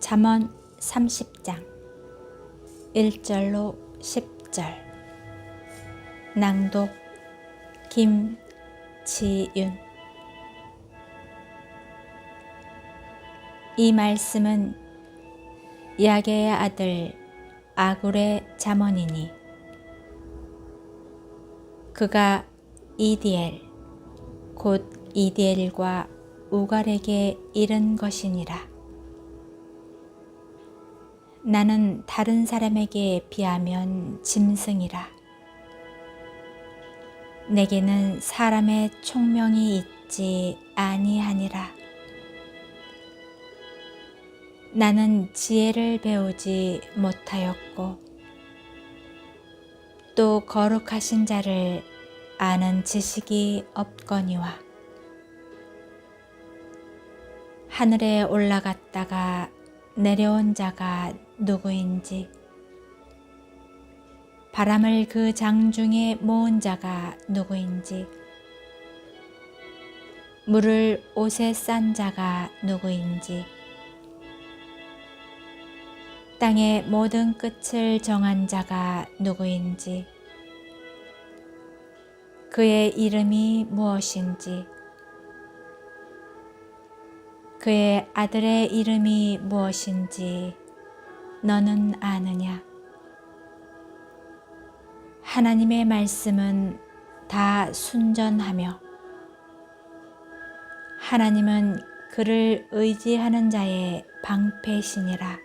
잠언 30장 1절로 10절. 낭독 김지윤. 이 말씀은 야게의 아들 아굴의 잠언이니 그가 이디엘 곧 이디엘과 우갈에게 이른 것이니라. 나는 다른 사람에게 비하면 짐승이라. 내게는 사람의 총명이 있지 아니하니라. 나는 지혜를 배우지 못하였고 또 거룩하신 자를 아는 지식이 없거니와 하늘에 올라갔다가 내려온 자가 누구인지 바람을 그 장중에 모은 자가 누구인지 물을 옷에 싼 자가 누구인지 땅의 모든 끝을 정한 자가 누구인지 그의 이름이 무엇인지 그의 아들의 이름이 무엇인지 너는 아느냐? 하나님의 말씀은 다 순전하며 하나님은 그를 의지하는 자의 방패시니라.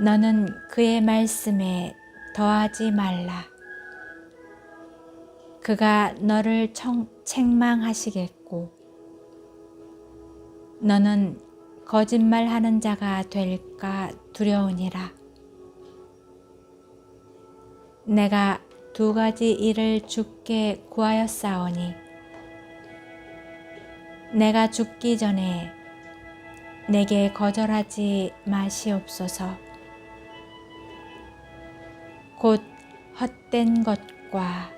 너는 그의 말씀에 더하지 말라. 그가 너를 청, 책망하시겠고, 너는 거짓말하는 자가 될까 두려우니라. 내가 두 가지 일을 죽게 구하였사오니, 내가 죽기 전에 내게 거절하지 마시옵소서. 곧 헛된 것과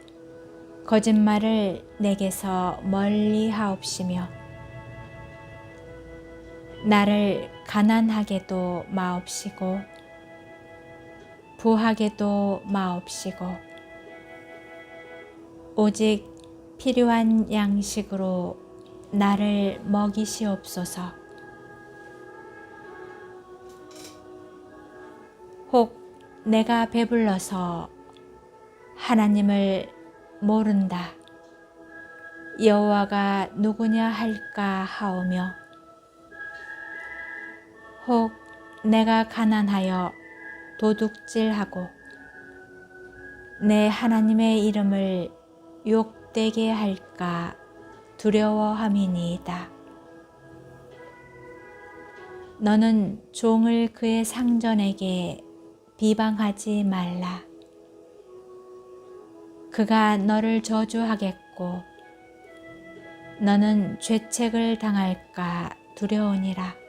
거짓말을 내게서 멀리 하옵시며 나를 가난하게도 마옵시고 부하게도 마옵시고 오직 필요한 양식으로 나를 먹이시옵소서. 혹 내가 배불러서 하나님을 모른다. 여호와가 누구냐 할까 하오며 혹 내가 가난하여 도둑질하고 내 하나님의 이름을 욕되게 할까 두려워함이니이다. 너는 종을 그의 상전에게 비방하지 말라. 그가 너를 저주하겠고 너는 죄책을 당할까 두려우니라.